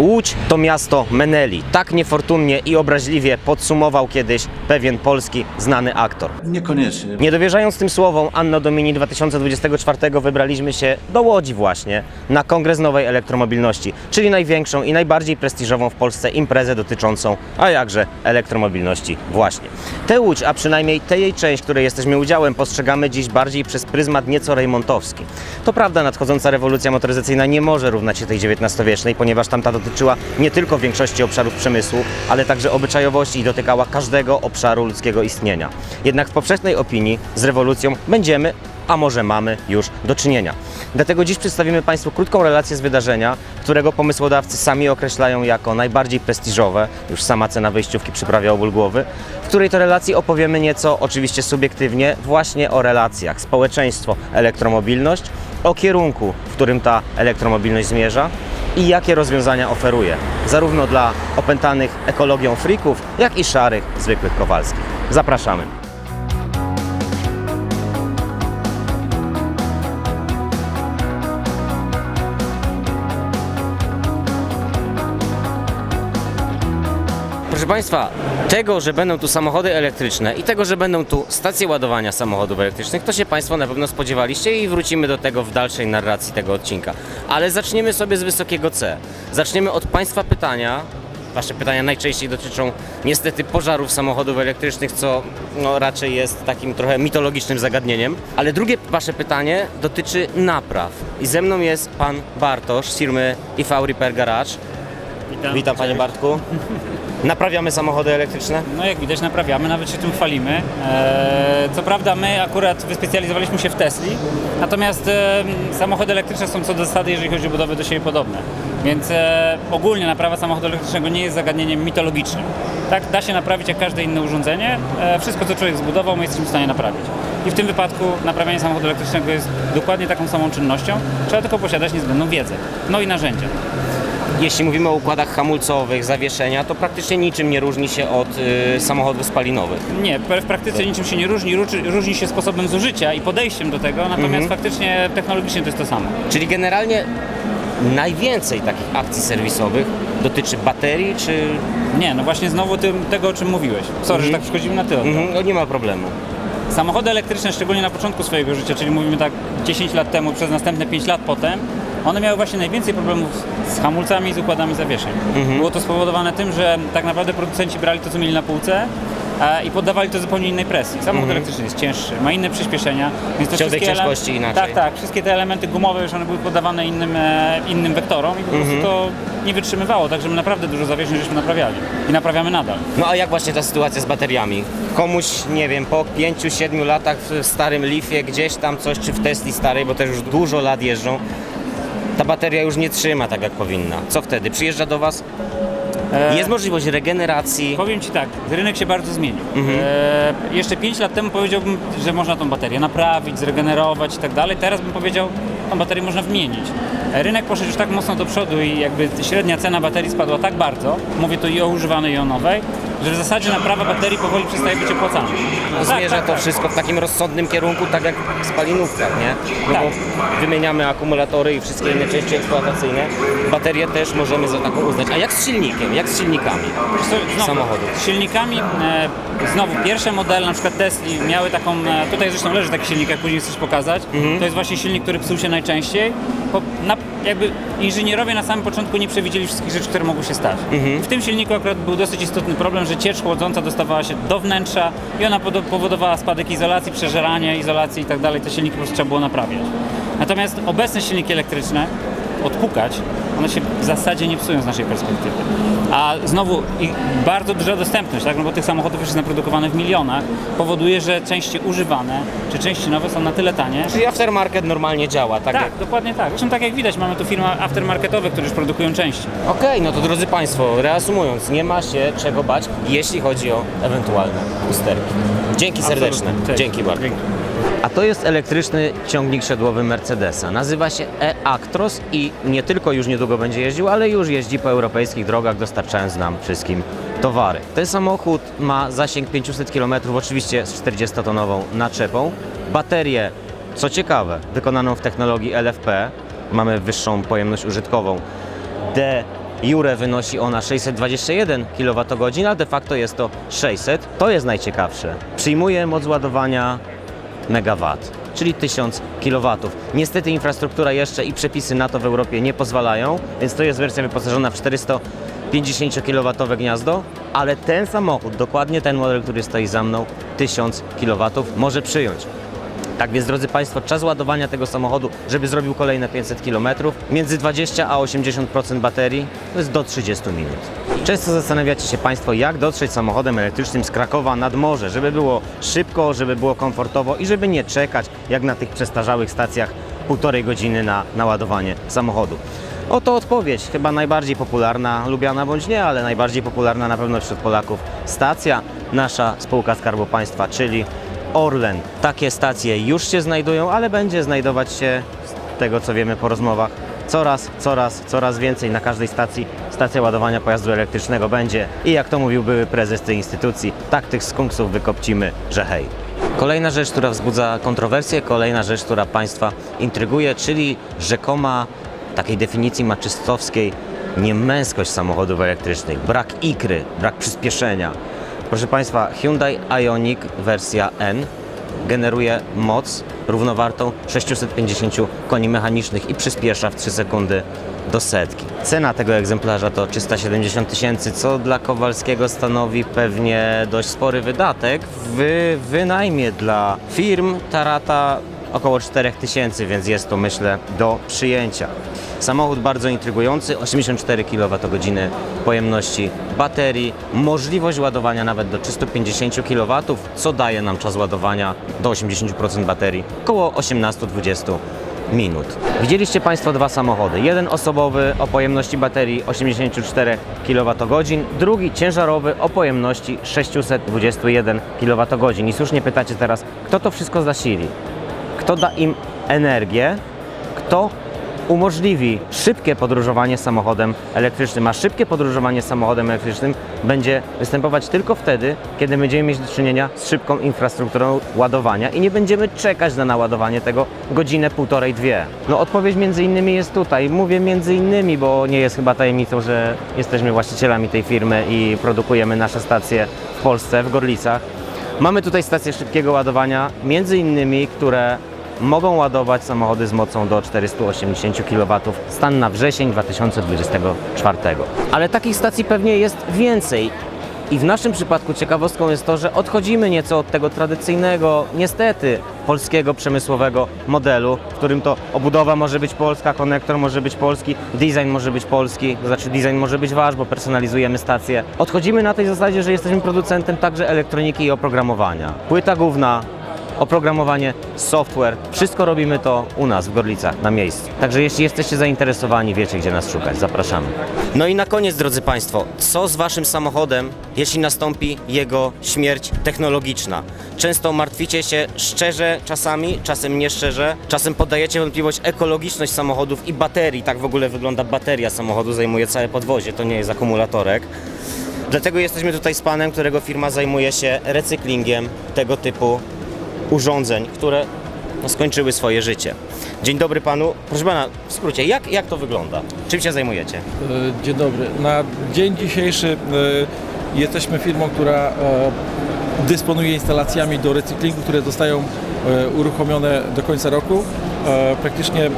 Łódź to miasto Meneli. Tak niefortunnie i obraźliwie podsumował kiedyś pewien polski znany aktor. Niekoniecznie. Nie dowierzając tym słowom, Anno Domini 2024 wybraliśmy się do Łodzi właśnie na Kongres Nowej Elektromobilności, czyli największą i najbardziej prestiżową w Polsce imprezę dotyczącą, a jakże, elektromobilności właśnie. Tę Łódź, a przynajmniej tę jej część, której jesteśmy udziałem, postrzegamy dziś bardziej przez pryzmat nieco rejmontowski. To prawda, nadchodząca rewolucja motoryzacyjna nie może równać się tej XIX-wiecznej, ponieważ tamta dotyczyła nie tylko większości obszarów przemysłu, ale także obyczajowości i dotykała każdego obszaru ludzkiego istnienia. Jednak w powszechnej opinii z rewolucją będziemy, a może mamy już do czynienia. Dlatego dziś przedstawimy Państwu krótką relację z wydarzenia, którego pomysłodawcy sami określają jako najbardziej prestiżowe, już sama cena wejściówki przyprawia o ból głowy, w której to relacji opowiemy nieco, oczywiście subiektywnie, właśnie o relacjach społeczeństwo, elektromobilność, o kierunku, w którym ta elektromobilność zmierza i jakie rozwiązania oferuje, zarówno dla opętanych ekologią frików, jak i szarych, zwykłych kowalskich. Zapraszamy. Państwa, tego, że będą tu samochody elektryczne i tego, że będą tu stacje ładowania samochodów elektrycznych, to się Państwo na pewno spodziewaliście i wrócimy do tego w dalszej narracji tego odcinka. Ale zaczniemy sobie z wysokiego C. Zaczniemy od Państwa pytania. Wasze pytania najczęściej dotyczą niestety pożarów samochodów elektrycznych, co no, raczej jest takim trochę mitologicznym zagadnieniem. Ale drugie Wasze pytanie dotyczy napraw. I ze mną jest Pan Bartosz z firmy IV Repair Garage. Witam. Witam Panie Bartku. Naprawiamy samochody elektryczne? No jak widać naprawiamy, nawet się tym chwalimy. Eee, co prawda my akurat wyspecjalizowaliśmy się w Tesli, natomiast e, samochody elektryczne są co do zasady, jeżeli chodzi o budowę, do siebie podobne. Więc e, ogólnie naprawa samochodu elektrycznego nie jest zagadnieniem mitologicznym. Tak, da się naprawić jak każde inne urządzenie. E, wszystko co człowiek zbudował, my jesteśmy w stanie naprawić. I w tym wypadku naprawianie samochodu elektrycznego jest dokładnie taką samą czynnością. Trzeba tylko posiadać niezbędną wiedzę. No i narzędzia. Jeśli mówimy o układach hamulcowych, zawieszenia, to praktycznie niczym nie różni się od y, samochodów spalinowych. Nie, w praktyce niczym się nie różni, różni, różni się sposobem zużycia i podejściem do tego, natomiast faktycznie technologicznie to jest to samo. Czyli generalnie najwięcej takich akcji serwisowych dotyczy baterii, czy... Nie, no właśnie znowu tym, tego, o czym mówiłeś. Sorry, że tak przychodzimy na tyle. Mhm, no nie ma problemu. Samochody elektryczne, szczególnie na początku swojego życia, czyli mówimy tak 10 lat temu, przez następne 5 lat potem, one miały właśnie najwięcej problemów z hamulcami i z układami zawieszeń. Było to spowodowane tym, że tak naprawdę producenci brali to, co mieli na półce e, i poddawali to zupełnie innej presji. Samochód elektryczny jest cięższy, ma inne przyspieszenia, więc to Ciąg tej wszystkie ele- ciężkości inaczej. Tak, tak. Wszystkie te elementy gumowe już one były poddawane innym, e, innym wektorom i po prostu to nie wytrzymywało, także my naprawdę dużo zawieszeń żeśmy naprawiali i naprawiamy nadal. No a jak właśnie ta sytuacja z bateriami? Komuś, nie wiem, po 5-7 latach w starym Leafie gdzieś tam coś, czy w Tesli starej, bo też już dużo lat jeżdżą, ta bateria już nie trzyma tak jak powinna. Co wtedy? Przyjeżdża do Was? E, Jest możliwość regeneracji? Powiem Ci tak, rynek się bardzo zmienił. Mhm. E, jeszcze 5 lat temu powiedziałbym, że można tą baterię naprawić, zregenerować i tak dalej. Teraz bym powiedział, tą baterię można wymienić. E, Rynek poszedł już tak mocno do przodu i jakby średnia cena baterii spadła tak bardzo, mówię to i o używanej i o nowej, że w zasadzie naprawa baterii powoli przestaje być opłacalna. Tak, Zmierza tak, to tak. wszystko w takim rozsądnym kierunku, tak jak w spalinówkach, nie? No Tak. bo wymieniamy akumulatory i wszystkie inne części eksploatacyjne. Baterię też możemy za taką uznać. A jak z silnikiem? Jak z silnikami znowu, samochodów? Z silnikami, e, znowu pierwsze modele, na przykład Tesli, miały taką, e, tutaj zresztą leży taki silnik, jak później chcesz pokazać. Mhm. To jest właśnie silnik, który psuł się najczęściej. Po, na, jakby inżynierowie na samym początku nie przewidzieli wszystkich rzeczy, które mogły się stać. Mhm. W tym silniku akurat był dosyć istotny problem, że ciecz chłodząca dostawała się do wnętrza i ona powodowała spadek izolacji, przeżeranie izolacji i tak. Te silniki po prostu trzeba było naprawiać. Natomiast obecne silniki elektryczne, odpukać, one się w zasadzie nie psują z naszej perspektywy. A znowu i bardzo duża dostępność, tak? no bo tych samochodów już jest naprodukowane w milionach, powoduje, że części używane czy części nowe są na tyle tanie. Czyli aftermarket normalnie działa, tak? Tak, jak- dokładnie tak. Zresztą tak jak widać, mamy tu firmy aftermarketowe, które już produkują części. Okej, no to drodzy Państwo, reasumując, nie ma się czego bać, jeśli chodzi o ewentualne usterki. Dzięki serdeczne. Dzięki bardzo. Dzięki. A to jest elektryczny ciągnik siodłowy Mercedesa. Nazywa się e-Actros i nie tylko już niedługo będzie jeździł, ale już jeździ po europejskich drogach, dostarczając nam wszystkim towary. Ten samochód ma zasięg 500 km, oczywiście z 40-tonową naczepą. Baterię, co ciekawe, wykonaną w technologii LFP. Mamy wyższą pojemność użytkową. Jure wynosi ona 621 kWh, a de facto jest to 600. To jest najciekawsze. Przyjmuje moc ładowania megawatt, czyli 1000 kW. Niestety infrastruktura jeszcze i przepisy na to w Europie nie pozwalają, więc to jest wersja wyposażona w 450 kW gniazdo, ale ten samochód, dokładnie ten model, który stoi za mną, 1000 kW może przyjąć. Tak więc, drodzy Państwo, czas ładowania tego samochodu, żeby zrobił kolejne 500 km, między 20 a 80% baterii, to jest do 30 minut. Często zastanawiacie się Państwo, jak dotrzeć samochodem elektrycznym z Krakowa nad morze, żeby było szybko, żeby było komfortowo i żeby nie czekać, jak na tych przestarzałych stacjach, półtorej godziny na naładowanie samochodu. Oto odpowiedź, chyba najbardziej popularna, lubiana bądź nie, ale najbardziej popularna na pewno wśród Polaków. Stacja, nasza spółka Skarbu Państwa, czyli Orlen. Takie stacje już się znajdują, ale będzie znajdować się, z tego co wiemy po rozmowach, coraz, coraz, coraz więcej na każdej stacji. Stacja ładowania pojazdu elektrycznego będzie i jak to mówił były prezes tej instytucji, tak tych skunksów wykopcimy, że hej. Kolejna rzecz, która wzbudza kontrowersje, kolejna rzecz, która Państwa intryguje, czyli rzekoma takiej definicji maczystowskiej niemęskość samochodów elektrycznych, brak ikry, brak przyspieszenia. Proszę Państwa, Hyundai Ioniq wersja N generuje moc równowartą 650 koni mechanicznych i przyspiesza w 3 sekundy do setki. Cena tego egzemplarza to 370 tysięcy, co dla Kowalskiego stanowi pewnie dość spory wydatek. W wynajmie dla firm ta rata około 4 tysięcy, więc jest to myślę do przyjęcia. Samochód bardzo intrygujący, 84 kWh pojemności baterii, możliwość ładowania nawet do 350 kW, co daje nam czas ładowania do 80% baterii, około 18-20 minut. Widzieliście Państwo dwa samochody. Jeden osobowy o pojemności baterii 84 kWh, drugi ciężarowy o pojemności 621 kWh. I słusznie pytacie teraz, kto to wszystko zasili? Kto da im energię? Kto umożliwi szybkie podróżowanie samochodem elektrycznym, a szybkie podróżowanie samochodem elektrycznym będzie występować tylko wtedy, kiedy będziemy mieć do czynienia z szybką infrastrukturą ładowania i nie będziemy czekać na naładowanie tego godzinę, półtorej, dwie. No odpowiedź między innymi jest tutaj. Mówię między innymi, bo nie jest chyba tajemnicą, że jesteśmy właścicielami tej firmy i produkujemy nasze stacje w Polsce, w Gorlicach. Mamy tutaj stacje szybkiego ładowania, między innymi, które mogą ładować samochody z mocą do 480 kW. Stan na wrzesień 2024. Ale takich stacji pewnie jest więcej. I w naszym przypadku ciekawostką jest to, że odchodzimy nieco od tego tradycyjnego, niestety, polskiego przemysłowego modelu, w którym to obudowa może być polska, konektor może być polski, design może być polski, to znaczy design może być wasz, bo personalizujemy stację. Odchodzimy na tej zasadzie, że jesteśmy producentem także elektroniki i oprogramowania. Płyta główna, oprogramowanie, software, wszystko robimy to u nas w Gorlicach, na miejscu. Także jeśli jesteście zainteresowani, wiecie gdzie nas szukać, zapraszamy. No i na koniec, drodzy Państwo, co z Waszym samochodem, jeśli nastąpi jego śmierć technologiczna? Często martwicie się szczerze czasami, czasem nieszczerze, czasem poddajecie wątpliwość ekologiczność samochodów i baterii. Tak w ogóle wygląda bateria samochodu, zajmuje całe podwozie, to nie jest akumulatorek. Dlatego jesteśmy tutaj z panem, którego firma zajmuje się recyklingiem tego typu urządzeń, które no, skończyły swoje życie. Dzień dobry panu. Proszę pana, w skrócie, jak, jak to wygląda? Czym się zajmujecie? E, Dzień dobry. Na dzień dzisiejszy e, jesteśmy firmą, która e, dysponuje instalacjami do recyklingu, które zostają uruchomione do końca roku. Praktycznie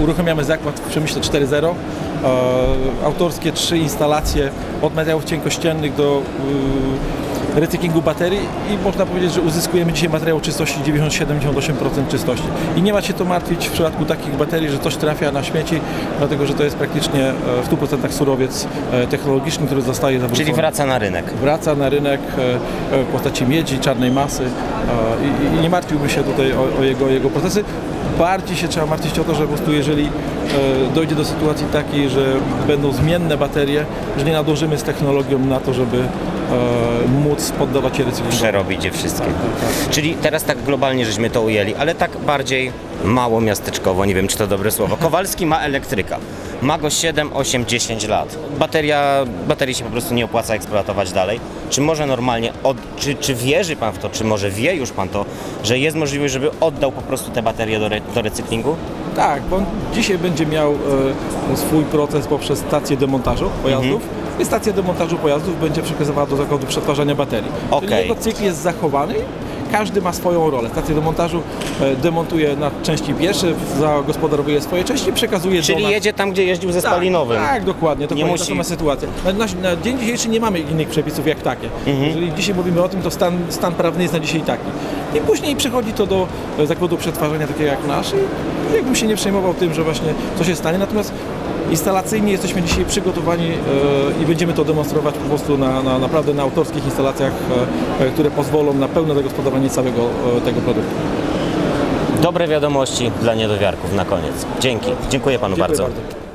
uruchamiamy zakład w Przemyśle 4.0. E, Autorskie trzy instalacje od materiałów cienkościennych do recyklingu baterii i można powiedzieć, że uzyskujemy dzisiaj materiał czystości 90-78% czystości. I nie ma się to martwić w przypadku takich baterii, że coś trafia na śmieci, dlatego że to jest praktycznie e, w 100% surowiec e, technologiczny, który zostaje zawrócony. Czyli wraca na rynek. Wraca na rynek e, w postaci miedzi, czarnej masy i, i nie martwiłbym się tutaj o, o, jego, jego procesy. Bardziej się trzeba martwić o to, że po prostu jeżeli dojdzie do sytuacji takiej, że będą zmienne baterie, że nie nadążymy z technologią na to, żeby móc poddawać się recyklingowi. Przerobić je wszystkie. Czyli teraz tak globalnie żeśmy to ujęli, ale tak bardziej mało miasteczkowo, nie wiem czy to dobre słowo. Kowalski ma elektryka. Ma go 7, 8, 10 lat. Bateria, baterii się po prostu nie opłaca eksploatować dalej. Czy może normalnie, od, czy, czy wierzy Pan w to, czy może wie już Pan to, że jest możliwość, żeby oddał po prostu te baterie do, re, do recyklingu? Tak, bo on dzisiaj będzie miał e, swój proces poprzez stację demontażu pojazdów. I stacja demontażu pojazdów będzie przekazywała do zakładu przetwarzania baterii. Czyli Okej. jego cykl jest zachowany. Każdy ma swoją rolę. Stacja demontażu e, demontuje na części pierwsze, zagospodarowuje swoje części, przekazuje do Czyli nas. jedzie tam, gdzie jeździł ze Tak, spalinowym. Tak, dokładnie. To Nie nie musi- ta sama sytuacja. Na, na, na dzień dzisiejszy nie mamy innych przepisów jak takie. Mhm. Jeżeli dzisiaj mówimy o tym, to stan, stan prawny jest na dzisiaj taki. I później przechodzi to do e, zakładu przetwarzania takiego jak nasz i jakbym się nie przejmował tym, że właśnie co się stanie. Natomiast instalacyjnie jesteśmy dzisiaj przygotowani e, i będziemy to demonstrować po prostu na, na, naprawdę na autorskich instalacjach, e, które pozwolą na pełne zagospodarowanie całego tego produktu. Dobre wiadomości dla niedowiarków na koniec. Dzięki. Dziękuję Panu Dziękuję bardzo. bardzo.